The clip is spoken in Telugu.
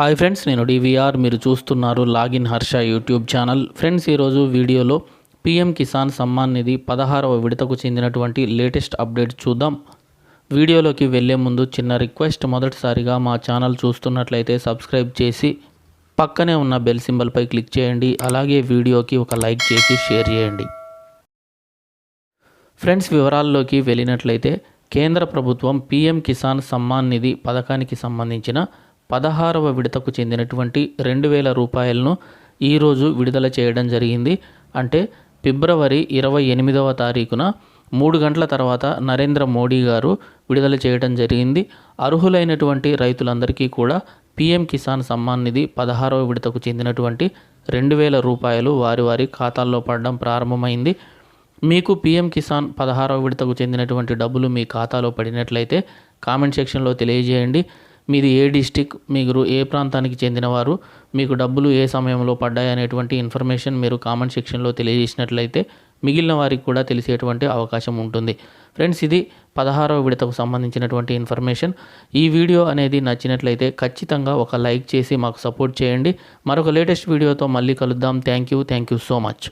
హాయ్ ఫ్రెండ్స్ నేను డివిఆర్ మీరు చూస్తున్నారు login Harsha YouTube channel. Friends ఈరోజు వీడియోలో పిఎం కిసాన్ సమ్మాన్ నిధి పదహారవ విడతకు చెందినటువంటి లేటెస్ట్ అప్డేట్ చూద్దాం. వీడియోలోకి వెళ్ళే ముందు చిన్న రిక్వెస్ట్ మొదటిసారిగా మా ఛానల్ చూస్తున్నట్లయితే సబ్స్క్రైబ్ చేసి పక్కనే ఉన్న బెల్ సింబల్పై క్లిక్ చేయండి. అలాగే వీడియోకి ఒక లైక్ చేసి షేర్ చేయండి. ఫ్రెండ్స్ వివరాల్లోకి వెళ్ళినట్లయితే కేంద్ర ప్రభుత్వం పీఎం కిసాన్ సమ్మాన్ నిధి పథకానికి సంబంధించిన పదహారవ విడతకు చెందినటువంటి రెండు వేల రూపాయలను ఈరోజు విడుదల చేయడం జరిగింది. అంటే ఫిబ్రవరి ఇరవై ఎనిమిదవ తారీఖున మూడు గంటల తర్వాత నరేంద్ర మోడీ గారు విడుదల చేయడం జరిగింది. అర్హులైనటువంటి రైతులందరికీ కూడా పీఎం కిసాన్ సమ్మాన్ నిధి పదహారవ విడతకు చెందినటువంటి రెండు వేల రూపాయలు వారి వారి ఖాతాల్లో పడడం ప్రారంభమైంది. మీకు పీఎం కిసాన్ పదహారవ విడతకు చెందినటువంటి డబ్బులు మీ ఖాతాలో పడినట్లయితే కామెంట్ సెక్షన్లో తెలియజేయండి. మీది ఏ డిస్టిక్ మీరు ఏ ప్రాంతానికి చెందినవారు మీకు డబ్బులు ఏ సమయంలో పడ్డాయి అనేటువంటి ఇన్ఫర్మేషన్ మీరు కామెంట్ సెక్షన్లో తెలియజేసినట్లయితే మిగిలిన వారికి కూడా తెలిసేటువంటి అవకాశం ఉంటుంది. ఫ్రెండ్స్ ఇది పదహారవ విడతకు సంబంధించినటువంటి ఇన్ఫర్మేషన్. ఈ వీడియో అనేది నచ్చినట్లయితే ఖచ్చితంగా ఒక లైక్ చేసి మాకు సపోర్ట్ చేయండి. మరొక లేటెస్ట్ వీడియోతో మళ్ళీ కలుద్దాం. Thank you. Thank you so much.